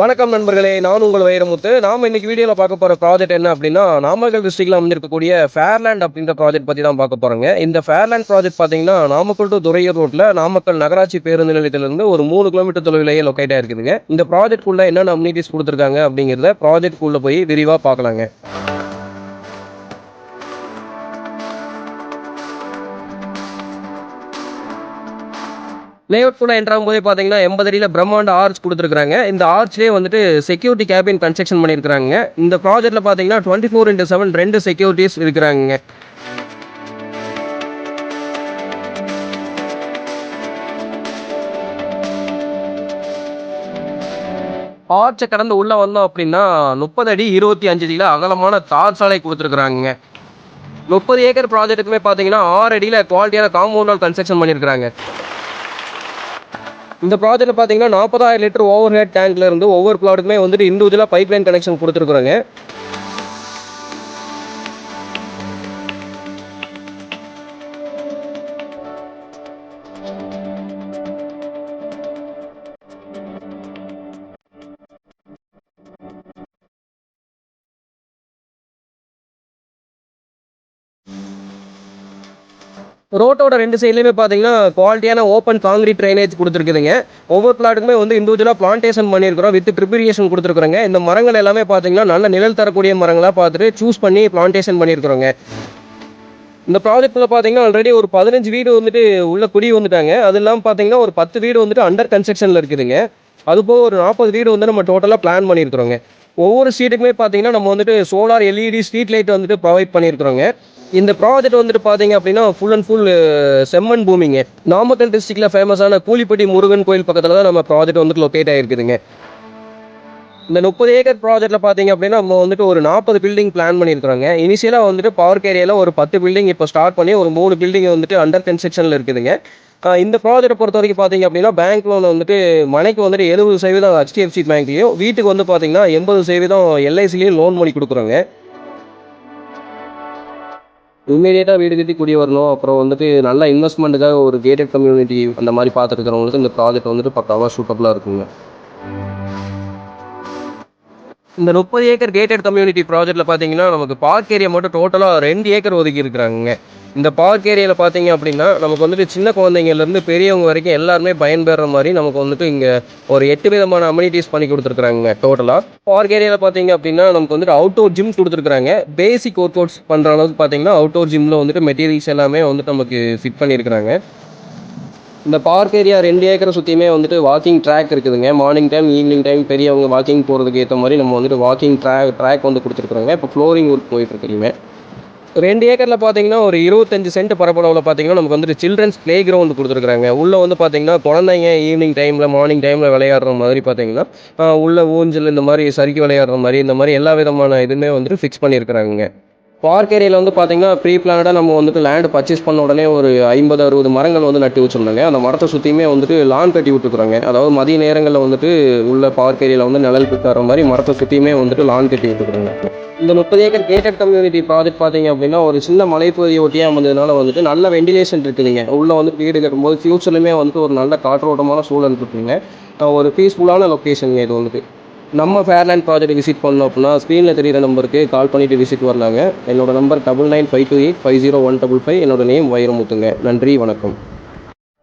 வணக்கம் நண்பர்களே நான் உங்கள் வைரமுத்து. நாம இன்னைக்கு வீடியோவில் பார்க்க போகிற ப்ராஜெக்ட் என்ன அப்படின்னா நாமக்கல் டிஸ்ட்ரிக்டில் வந்திருக்கக்கூடிய ஃபேர்லேண்ட் அப்படின்ற ப்ராஜெக்ட் பற்றி தான் பார்க்க போகிறோங்க இந்த ஃபேர்லேண்ட் ப்ராஜெக்ட் பார்த்தீங்கன்னா நாமக்கல் டு துறையூர் ரோட்டில் நாமக்கல் நகராட்சி பேருந்து நிலையத்திலிருந்து ஒரு மூணு கிலோமீட்டர் தொலைவிலேயே லொக்கேட் ஆயிருக்குதுங்க. இந்த ப்ராஜெக்ட்குள்ள என்னென்ன அம்யூனிட்டிஸ் கொடுத்துருக்காங்க அப்படிங்கிறத ப்ராஜெக்ட்குள்ளே போய் விரிவாக பார்க்கலாங்க. லேஅவுட் ஃபுல்லாக என்ட்ராகும் போதே பார்த்தீங்கன்னா எண்பது அடியில் பிரம்மாண்ட ஆர்ச் கொடுத்துருக்காங்க இந்த ஆர்ச்லேயே வந்துட்டு செக்யூரிட்டி கேபின் கன்ஸ்ட்ரக்ஷன் பண்ணியிருக்காங்க இந்த ப்ராஜெக்ட்டில் பார்த்தீங்கன்னா டுவெண்ட்டி ஃபோர் இன்ட்டு செவன் ரெண்டு செக்யூரிட்டிஸ் இருக்கிறாங்க ஆர்ச்சை கடந்து உள்ளே வந்தோம் அப்படின்னா முப்பது அடி இருபத்தி அஞ்சு அடியில் அகலமான தார் சாலை கொடுத்துருக்குறாங்க முப்பது ஏக்கர் ப்ராஜெக்ட்டுக்குமே பார்த்தீங்கன்னா ஆறு அடியில் குவாலிட்டியான காம்பவுண்ட் கன்ஸ்ட்ரக்ஷன் பண்ணியிருக்கிறாங்க. இந்த ப்ராஜெக்ட்டில் பார்த்தீங்கன்னா நாற்பதாயிரம் லிட்டர் ஓவர் ஹெட் டேங்க்ல இருந்து ஒவ்வொரு ப்ளாட்டுக்குமே வந்துட்டு இண்டிவிஜுவலாக பைப் லைன் கனெக்ஷன் கொடுத்துருக்குறாங்க. ரோட்டோட ரெண்டு சைட்லேயுமே பார்த்தீங்கன்னா குவாலிட்டியான ஓப்பன் காங்கிரீட் ட்ரைனேஜ் கொடுத்துருக்குதுங்க. ஒவ்வொரு பிளாட்டுக்குமே வந்து இண்டிவிஜுவலாக பிளான்டேஷன் பண்ணியிருக்கிறோம் வித் ப்ரிப்பரேஷன் கொடுத்துருக்குறோங்க. இந்த மரங்கள் எல்லாமே பார்த்தீங்கன்னா நல்ல நிழல் தரக்கூடிய மரங்களாக பார்த்துட்டு சூஸ் பண்ணி பிளான்டேஷன் பண்ணியிருக்கிறோங்க. இந்த ப்ராஜெக்ட்டில் பார்த்தீங்கன்னா ஆல்ரெடி ஒரு பதினஞ்சு வீடு வந்துட்டு உள்ள குடி வந்துட்டாங்க. அது இல்லாமல் பார்த்தீங்கன்னா ஒரு பத்து வீடு வந்துட்டு அண்டர் கன்ஸ்ட்ரக்ஷனில் இருக்குதுங்க. அது போக ஒரு நாற்பது வீடு வந்து நம்ம டோட்டலாக பிளான் பண்ணியிருக்கிறோங்க. ஒவ்வொரு ஸ்ட்ரீட்டுக்குமே பார்த்தீங்கன்னா நம்ம வந்துட்டு சோலார் எல்இடி ஸ்ட்ரீட் லைட் வந்துட்டு ப்ரொவைட் பண்ணியிருக்கிறோங்க. இந்த ப்ராஜெக்ட் வந்துட்டு பார்த்தீங்க அப்படின்னா ஃபுல் அண்ட் ஃபுல் செம்மண் பூமிங்க. நாமக்கல் டிஸ்ட்ரிக்டில் ஃபேமஸான கூலிப்பட்டி முருகன் கோயில் பக்கத்தில் தான் நம்ம ப்ராஜெக்ட் வந்துட்டு லொக்கேட் ஆகிருக்குதுங்க இந்த முப்பது ஏக்கர் ப்ராஜெக்ட்டில் பார்த்தீங்க அப்படின்னா நம்ம வந்துட்டு ஒரு நாற்பது பில்டிங் பிளான் பண்ணியிருக்கிறோங்க. இனிஷியலாக வந்துட்டு பார்க் ஏரியாவில் ஒரு பத்து பில்டிங் இப்போ ஸ்டார்ட் பண்ணி ஒரு மூணு பில்டிங் வந்துட்டு அண்டர் கன்ஸ்ட்ரக்ஷனில் இருக்குதுங்க. இந்த ப்ராஜெக்ட்டை பொறுத்த வரைக்கும் பார்த்தீங்க அப்படின்னா பேங்க் லோன் வந்துட்டு மனைக்கு வந்துட்டு எழுபது சதவீதம் ஹெச்டிஎஃப்சி பேங்க்லேயும் வீட்டுக்கு வந்து பார்த்தீங்கன்னா எண்பது சதவீதம் எல்ஐசிலையும் லோன் பண்ணி கொடுக்குறோங்க. இம்மீடியட்டாக வீடு கட்டி குடி வரணும். அப்புறம் வந்துட்டு நல்ல இன்வெஸ்ட்மெண்ட்டுக்காக ஒரு கேட்டட் கம்யூனிட்டி அந்த மாதிரி பார்த்துருக்கிறவங்களுக்கு இந்த ப்ராஜெக்ட் வந்துட்டு பக்காவாக சூட்டபுளாக இருக்குங்க. இந்த முப்பது ஏக்கர் கேட்டட் கம்யூனிட்டி ப்ராஜெக்ட்டில் பார்த்தீங்கன்னா நமக்கு பார்க் ஏரியா மட்டும் டோட்டலாக ரெண்டு ஏக்கர் ஒதுக்கி இருக்கிறாங்க இந்த பார்க் ஏரியாவில் பார்த்தீங்க அப்படின்னா நமக்கு வந்துட்டு சின்ன குழந்தைங்கள்லேருந்து பெரியவங்க வரைக்கும் எல்லாருமே பயன்பெற மாதிரி நமக்கு வந்துட்டு இங்கே ஒரு எட்டு விதமான அம்யூனிட்டிஸ் பண்ணி கொடுத்துருக்குறாங்க டோட்டலாக பார்க் ஏரியாவில் பார்த்தீங்க அப்படின்னா நமக்கு வந்துட்டு அவுட்டோர் ஜிம் கொடுத்துருக்குறாங்க. பேசிக் ஒர்க் அவுட்ஸ் பண்ணுற அளவுக்கு பார்த்தீங்கன்னா அவுட்டோர் ஜிம்மில் வந்துட்டு மெட்டீரியல்ஸ் எல்லாமே வந்துட்டு நமக்கு ஃபிட் பண்ணியிருக்கிறாங்க இந்த பார்க் ஏரியா ரெண்டு ஏக்கரை சுற்றியுமே வந்துட்டு வாக்கிங் ட்ராக் இருக்குதுங்க. மார்னிங் டைம் ஈவினிங் டைம் பெரியவங்க வாக்கிங் போகிறதுக்கு ஏற்ற மாதிரி நம்ம வந்துட்டு வாக்கிங் ட்ராக் ட்ராக் வந்து கொடுத்துருக்குறோங்க. இப்போ ஃப்ளோரிங் ஒர்க் போயிட்டுருக்குறீங்க ரெண்டு ஏக்கரில் பார்த்தீங்கன்னா ஒரு இருபத்தஞ்சு சென்ட் பரப்பளவில் பார்த்தீங்கன்னா நமக்கு வந்துட்டு சில்ட்ரன்ஸ் ப்ளே கிரவுண்ட் கொடுத்துருக்குறாங்க. உள்ளே வந்து பார்த்தீங்கன்னா குழந்தைங்க ஈவினிங் டைமில் மார்னிங் டைமில் விளையாடுற மாதிரி பார்த்தீங்கன்னா உள்ள ஊஞ்சல் இந்த மாதிரி சறுக்கி விளையாடுற மாதிரி இந்த மாதிரி எல்லா விதமான இதுவுமே வந்துட்டு ஃபிக்ஸ் பண்ணியிருக்கிறாங்க பார்க் ஏரியாவில் வந்து பார்த்தீங்கன்னா ப்ரீ பிளானடாக நம்ம வந்துட்டு லேண்டு பர்ச்சேஸ் பண்ண உடனே ஒரு ஐம்பது அறுபது மரங்கள் வந்து நட்டு வச்சுருந்தாங்க. அந்த மரத்தை சுற்றியுமே வந்துட்டு லான் கட்டி விட்டுருக்குறாங்க. அதாவது மதிய நேரங்களில் வந்துட்டு உள்ள பார்க் ஏரியாவில் வந்து நிழல் தர மாதிரி மரத்தை சுற்றியுமே வந்துட்டு லான் கட்டி விட்டுருக்குறாங்க. இந்த முப்பது ஏக்கர் கேட்டட் கம்யூனிட்டி ப்ராஜெக்ட் பார்த்தீங்க அப்படின்னா ஒரு சின்ன மலைப்பகுதியை ஒட்டியாக அமைந்ததுனால வந்துட்டு நல்ல வெண்டிலேஷன் இருக்குதுங்க. உள்ளே வந்து வீடு கட்டும்போது ஃப்யூச்சர்லையுமே வந்துட்டு ஒரு நல்ல காற்றோட்டமான சூழல் இருக்குதுங்க. ஒரு பீஸ்ஃபுல்லான லொக்கேஷனுங்க இது வந்துட்டு. நம்ம ஃபேர்லேண்ட் ப்ராஜெக்ட் விசிட் பண்ணோம் அப்படின்னா ஸ்க்ரீனில் தெரியிற நம்பருக்கு கால் பண்ணிவிட்டு விசிட் வரலாங்க. என்னோடய number double nine five two eight five zero one double five என்னோடய நேம் வைரமுத்துங்க. நன்றி வணக்கம்.